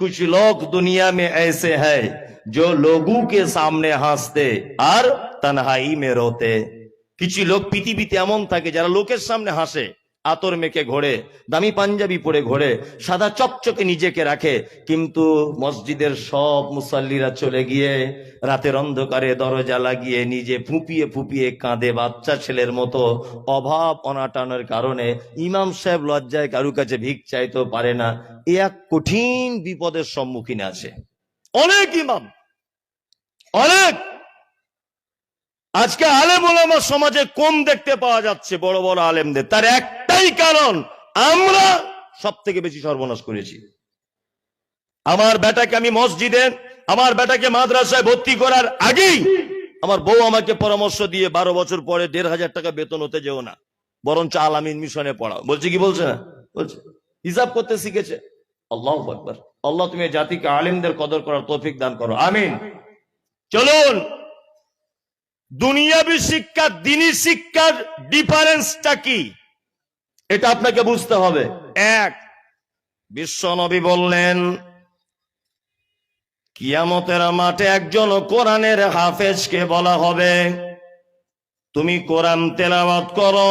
कुछ लोग दुनिया में ऐसे हैं जो लोगों के सामने हंसते আর তনহাই में रोते কিছু লোক পৃথিবীতে এমন থাকে যারা লোকের সামনে হাসে আতর মেখে ঘোরে, দামি পাঞ্জাবি পরে ঘোরে, সাদা চকচকে নিজেকে রাখে। কিন্তু মসজিদের সব মুসাল্লিরা চলে গিয়ে রাতের অন্ধকারে দরজা লাগিয়ে নিজে ফুপিয়ে ফুপিয়ে কাঁদে বাচ্চা ছেলের মতো। অভাব অনাটনের কারণে ইমাম সাহেব লজ্জায় কারু কাছে ভিক চাইতেও পারে না। এ এক কঠিন বিপদের সম্মুখীন আছে। অনেক ইমাম, অনেক। আজকে আলেম ওলামা সমাজে কম দেখতে পাওয়া যাচ্ছে বড় বড় আলেমদের। তার একটাই কারণ আমরা সব থেকে বেশি সর্বনাশ করেছি। আমার বেটাকে আমি মসজিদে, আমার বেটাকে মাদ্রাসায় ভর্তি করার আগেই আমার বউ আমাকে পরামর্শ দিয়ে বারো বছর পরে দেড় হাজার টাকা বেতন হতে যেও না। বরঞ্চ আলামিন মিশনে পড়াও। বলছে কি বলছে না? বলছে, হিসাব করতে শিখেছে। আল্লাহ আকবর। আল্লাহ, তুমি জাতিকে আলিমদের কদর করার তৌফিক দান করো। আমিন। চলুন, দুনিয়াবি শিক্ষা, দিনী শিক্ষার ডিফারেন্সটা কি? এটা আপনাকে বুঝতে হবে। এক বিশ্বনবী বললেন, কিয়ামতের মাঠে একজন কোরআনের হাফেজকে বলা হবে, তুমি কোরআন তেলাওয়াত করো,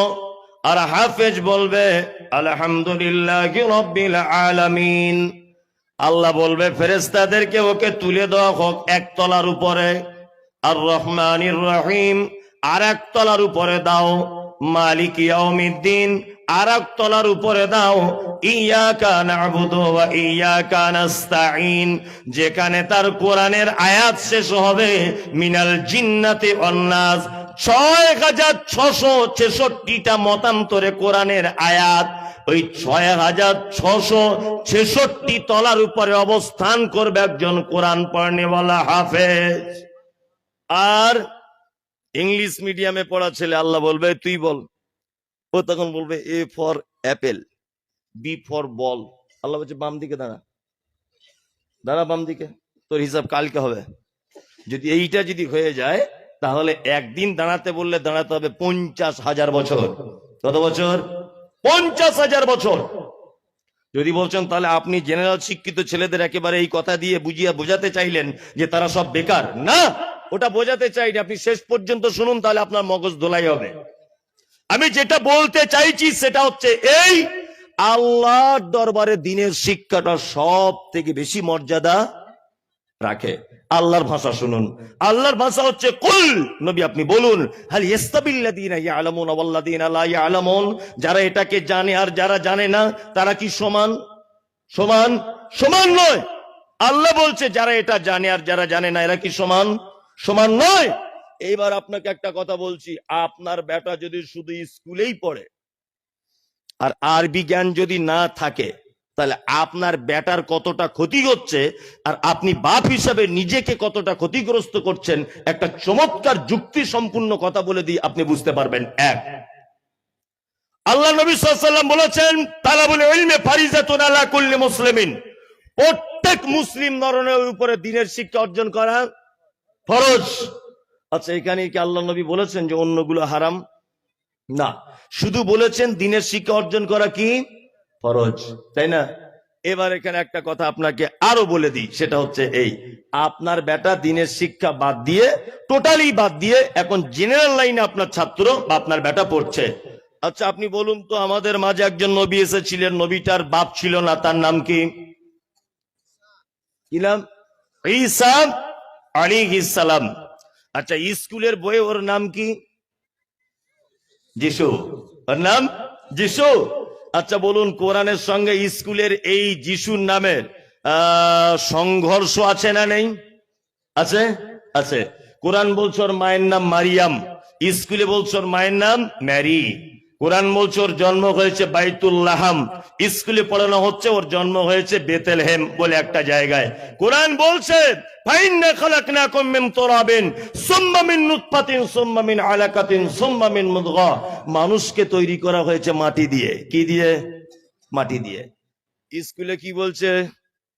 আর হাফেজ বলবে, আলহামদুলিল্লাহ আল্লাহ বলবে ফেরেস্তাদেরকে ওকে তুলে দেওয়া হোক একতলার উপরে, আর রহমানির রহিম, আর এক তলার উপরে দাও, মালিক ইয়াউমিদ্দিন আর এক তলার উপরে দাও। যেখানে তার কোরআনের আয়াত শেষ হবে, মিনাল জিন্নাতি অন্নাস ছয় হাজার ছশো ছেষট্টিটা মতান্তরে কোরআনের আয়াত। ওই ছয় হাজার ছশো ছেষট্টি তলার উপরে অবস্থান করবে একজন কোরআন পড়নেওয়ালা হাফেজ। আর ইংলিশ মিডিয়ামে পড়া ছেলে, আল্লাহ বলবে, তুই বল। ও তখন বলবে A for apple B for ball Allah বলছে, বাম দিকে দাঁড়া। দাঁড়া বাম দিকে, তোর হিসাব কালকে হবে। যদি এইটা যদি হয়ে যায়, তাহলে একদিন দাঁড়াতে বললে দাঁড়াতে হবে পঞ্চাশ হাজার বছর। কত বছর? পঞ্চাশ হাজার বছর। যদি বলছেন, তাহলে আপনি জেনারেল শিক্ষিত ছেলেদের একেবারে এই কথা দিয়ে বুঝিয়ে বোঝাতে চাইলেন যে তারা সব বেকার। না, ওটা বোঝাতে চাইনি। আপনি শেষ পর্যন্ত শুনুন, তাহলে আপনার মগজ ধোলাই হবে। আমি যেটা বলতে চাইছি সেটা হচ্ছে এই, আল্লাহর দরবারে দিনের শিক্ষাটা সব থেকে বেশি মর্যাদা রাখে। আল্লাহর ভাষা শুনুন। আল্লাহর ভাষা হচ্ছে, কুল, নবী আপনি বলুন, হাল ইস্তাবিল্লাযীনা ইয়ালামুন ওয়াল্লাযীনা লা ইয়ালামুন, যারা এটাকে জানে আর যারা জানে না, তারা কি সমান? সমান? সমান নয়। আল্লাহ বলছে, যারা এটা জানে আর যারা জানে না, এরা কি সমান? সমান নয়। এইবার আপনাকে একটা কথা বলছি, আপনার বেটা যদি শুধু স্কুলেই পড়ে আর আরবি জ্ঞান যদি না থাকে, তাহলে আপনার ব্যাটার কতটা ক্ষতি হচ্ছে আর আপনি বাপ হিসাবে নিজেকে কতটা ক্ষতিগ্রস্ত করছেন, একটা চমৎকার যুক্তি সম্পূর্ণ কথা বলে দিয়ে আপনি বুঝতে পারবেন। এক, আল্লাহ নবী সাল্লাম বলেছেন তারা বলে ইলমে ফারিজাতুন আলা কুল্লি মুসলিমিন। প্রত্যেক মুসলিম নরনের উপরে দিনের শিক্ষা অর্জন করা ফরজ। আচ্ছা এখানে কি আল্লাহ নবী বলেছেন যে অন্যগুলো হারাম? না। শুধু বলেছেন দিনের শিক্ষা অর্জন করা কি? ফরজ। তাই না? এবার এখানে একটা কথা আপনাকে আরও বলে দিই, সেটা হচ্ছে এই। আপনার বেটা দিনের শিক্ষা বাদ দিয়ে, টোটালি বাদ দিয়ে এখন জেনারেল লাইনে আপনার ছাত্র বা আপনার বেটা পড়ছে। আচ্ছা আপনি বলুন তো, আমাদের মাঝে একজন নবী এসেছিলেন, নবীটার বাপ ছিল না, তার নাম কি? কি নাম? ঈসা আলাইহিস সালাম। আচ্ছা স্কুলের বইয়ে ওর নাম কি? যিশু। ওর নাম যিশু। আচ্ছা বলুন, কোরআনের সঙ্গে স্কুলের এই যিশুর নামের সংঘর্ষ আছে না নেই? আছে? আছে। কোরআন বলছে ওর মায়ের নাম মারিয়াম। স্কুলে বলছে ওর মায়ের নাম ম্যারি। কোরআন বলছে, ওর জন্ম হয়েছে বাইতুল্লাহাম। স্কুলে পড়ানো হচ্ছে, ওর জন্ম হয়েছে বেতেলহেম বলে একটা জায়গায়। কোরআন বলছে মিন মিন মিন মিন মানুষকে তৈরি করা হয়েছে মাটি দিয়ে। কি দিয়ে? মাটি দিয়ে। স্কুলে কি বলছে?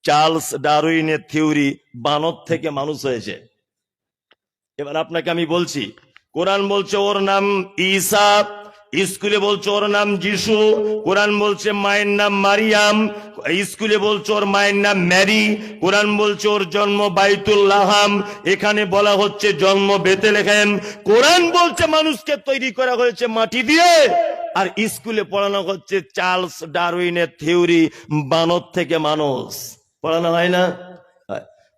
চার্লস ডারুইনের থিওরি, বানর থেকে মানুষ হয়েছে। এবার আপনাকে আমি বলছি, কোরআন বলছে, ওর নাম ঈসা স্কুলে বলছে ওর নাম যিশু, কোরআন বলছে মায়ের নাম মারিয়াম, স্কুলে বলছে ওর মায়ের নাম ম্যারি, কোরআন বলছে ওর জন্ম বাইতুল্লাহাম, এখানে বলা হচ্ছে জন্ম বেতে লেখেন কোরআন বলছে মানুষকে তৈরি করা হয়েছে মাটি দিয়ে, আর স্কুলে পড়ানো হচ্ছে চার্লস ডারউইনের থিওরি বানর থেকে মানুষ। পড়ানো হয় না?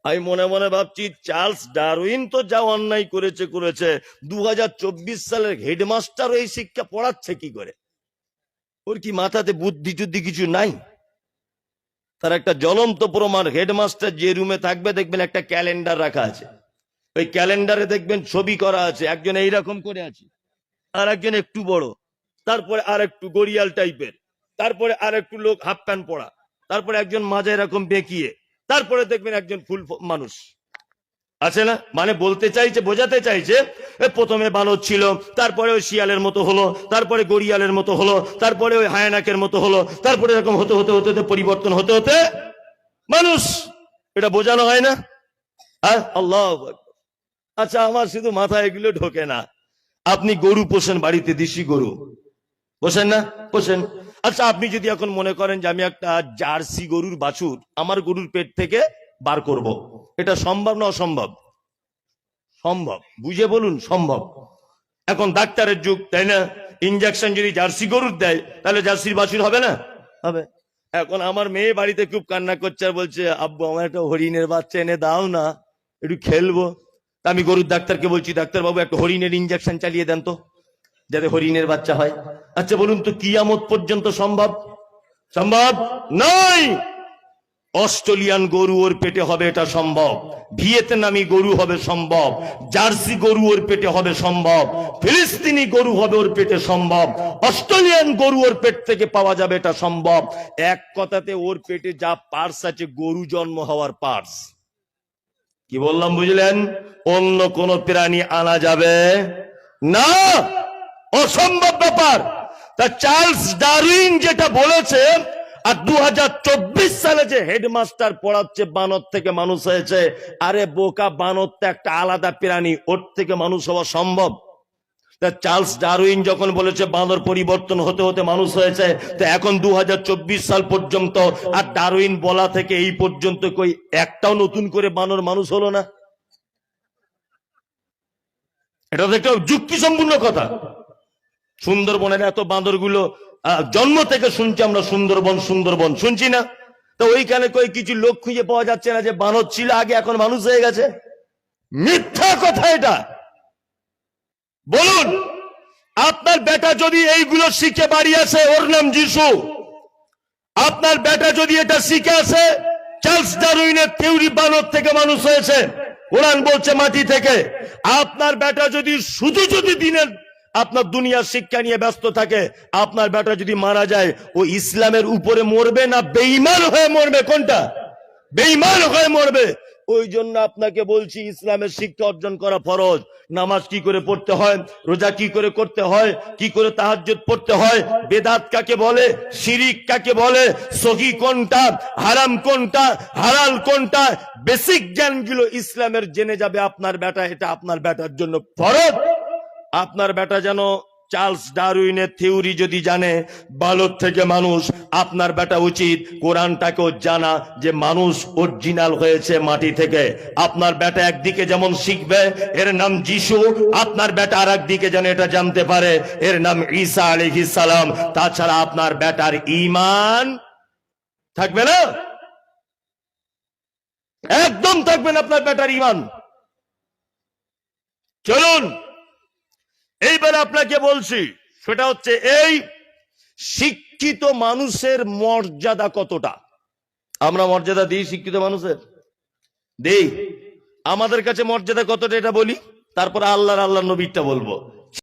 আমি মনে মনে ভাবছি চার্লস ডারউইন তো যা অন্যায় করেছে করেছে দু হাজার চব্বিশ সালের হেডমাস্টার এই শিক্ষা পড়াচ্ছে কি করে? ওর কি মাথাতে বুদ্ধি টুদ্ধি কিছু নাই? তার একটা জ্বলন্ত প্রমাণ, হেডমাস্টার যে রুমে থাকবে দেখবেন একটা ক্যালেন্ডার রাখা আছে। ওই ক্যালেন্ডারে দেখবেন ছবি করা আছে, একজন এইরকম করে আছে, আর একজন একটু বড়, তারপরে আর একটু গড়িয়াল টাইপের তারপরে আর একটু লোক হাফ প্যান্ট পরা, তারপরে একজন মাঝে এরকম বেঁকিয়ে তারপরে দেখবেন একজন ফুল মানুষ। আছে না? মানে বলতে চাইছে, বোঝাতে চাইছে প্রথমে বানর ছিল, তারপরে ওই শিয়ালের মতো হলো, তারপরে গড়িয়ালের মতো হলো, তারপরে ওই হায়ানাকের মতো হলো, তারপরে এরকম হতে হতে হতে হতে পরিবর্তন হতে হতে মানুষ। এটা বোঝানো হয় না? হ্যাঁ আল্লাহ আচ্ছা আমার শুধু মাথায় এগুলো ঢোকে না। আপনি গরু পোষেন বাড়িতে, দেশি গরু। পোষেন না? পোষেন। আচ্ছা আপনি যদি এখন মনে করেন যে আমি একটা জার্সি গরুর বাছুর আমার গরুর পেট থেকে বার করব। এটা সম্ভব না অসম্ভব? সম্ভব। বুঝে বলুন সম্ভব। এখন ডাক্তারের যুগ তাই না? ইঞ্জেকশন যদি জার্সি গরুর দেয় তাহলে জার্সির বাছুর হবে না? হবে। এখন আমার মেয়ে বাড়িতে খুব কান্না করছে আর বলছে আব্বু আমার একটা হরিণের বাচ্চা এনে দাও না একটু খেলব। তা আমি গরুর ডাক্তারকে বলছি ডাক্তার বাবু একটা হরিণের ইঞ্জেকশন চালিয়ে দেন তো। যাতে হরিণের বাচ্চা হয়। আচ্ছা বলুন তো, কিয়ামত পর্যন্ত সম্ভব? সম্ভব নয়! অস্ট্রেলিয়ান গরু ওর পেটে হবে, এটা সম্ভব। ভিয়েতনামি গরু হবে, সম্ভব। জার্সি গরু ওর পেটে হবে, সম্ভব। ফিলিস্তিনি গরু হবে, ওর পেটে সম্ভব। অস্ট্রেলিয়ান গরু ওর পেট থেকে পাওয়া যাবে, এটা সম্ভব। এক কথাতে, ওর পেটে যা পার্স আছে, গরু জন্ম হওয়ার পার্স। কি বললাম, বুঝলেন? অন্য কোন প্রাণী আনা যাবে না! অসম্ভব ব্যাপার। তা চার্লস ডারউইন যেটা বলেছে, আর দু হাজার চব্বিশ সালে যে হেডমাস্টার পড়াচ্ছে বানর থেকে মানুষ হয়েছে, আরে বোকা বানর তো একটা আলাদা প্রাণী, ওর থেকে মানুষ হওয়া সম্ভব। তা চার্লস ডারউইন যখন বলেছে বাঁদর পরিবর্তন হতে হতে মানুষ হয়েছে, তো এখন দু হাজার চব্বিশ সাল পর্যন্ত, আর ডারউইন বলা থেকে এই পর্যন্ত কই একটাও নতুন করে বানর মানুষ হলো না? এটা তো একটা যুক্তি সম্পূর্ণ কথা। সুন্দরবনের এত বাঁদরগুলো জন্ম থেকে শুনছি আমরা সুন্দরবন সুন্দরবন। শুনছি না? তো ওইখানে কই কিছু লোক খুঁজে পাওয়া যাচ্ছে না যে বানর ছিল আগে, এখন মানুষ হয়ে গেছে? মিথ্যা কথা এটা! বলুন, আপনার বেটা যদি এইগুলো শিখে বাড়ি আসে, ওর নাম যিশু। আপনার বেটা যদি এটা শিখে আসে, চার্লস ডারউইনের থিওরি বানর থেকে মানুষ হয়েছে। কোরআন বলছে মাটি থেকে। আপনার বেটা যদি শুধু যদি দিনের আপনার দুনিয়ার শিক্ষা নিয়ে ব্যস্ত থাকে, আপনার বেটা যদি মারা যায়, ও ইসলামের উপরে মরবে না? বেঈমান হয়ে মরবে কোনটা? বেঈমান হয়ে মরবে। ওই জন্য আপনাকে বলছি, ইসলামের শিক্ষা অর্জন করা ফরজ। নামাজ কি করে পড়তে হয়? রোজা কি করে করতে হয়? কি করে তাহাজ্জুদ পড়তে হয়? বেদাত কাকে বলে? শিরিক কাকে বলে? সহি কোনটা? হারাম কোনটা? হালাল কোনটা? বেসিক জ্ঞানগুলো ইসলামের জেনে যাবে আপনার বেটা, এটা আপনার বেটার জন্য ফরজ। আপনার বেটা যেন চার্লস ডারউইনের থিওরি যদি জানে, বালক থেকে মানুষ, আপনার বেটা উচিত কোরআনটাকেও জানা যে মানুষ অরিজিনাল হয়েছে মাটি থেকে। আপনার বেটা একদিকে যেমন শিখবে, এর নাম যিশু, আপনার বেটা আর একদিকে যেন এটা জানতে পারে, এর নাম ঈসা সালাম। তাছাড়া আপনার বেটার ইমান থাকবে না? একদম থাকবে না আপনার বেটার ইমান চলুন। আপনাকে বলছি, সেটা হচ্ছে এই শিক্ষিত মানুষের মর্যাদা কতটা? আমরা মর্যাদা দিই শিক্ষিত মানুষের? দেই। আমাদের কাছে মর্যাদা কতটা এটা বলি? তারপর আল্লাহর আল্লাহ নবীরটা বলব।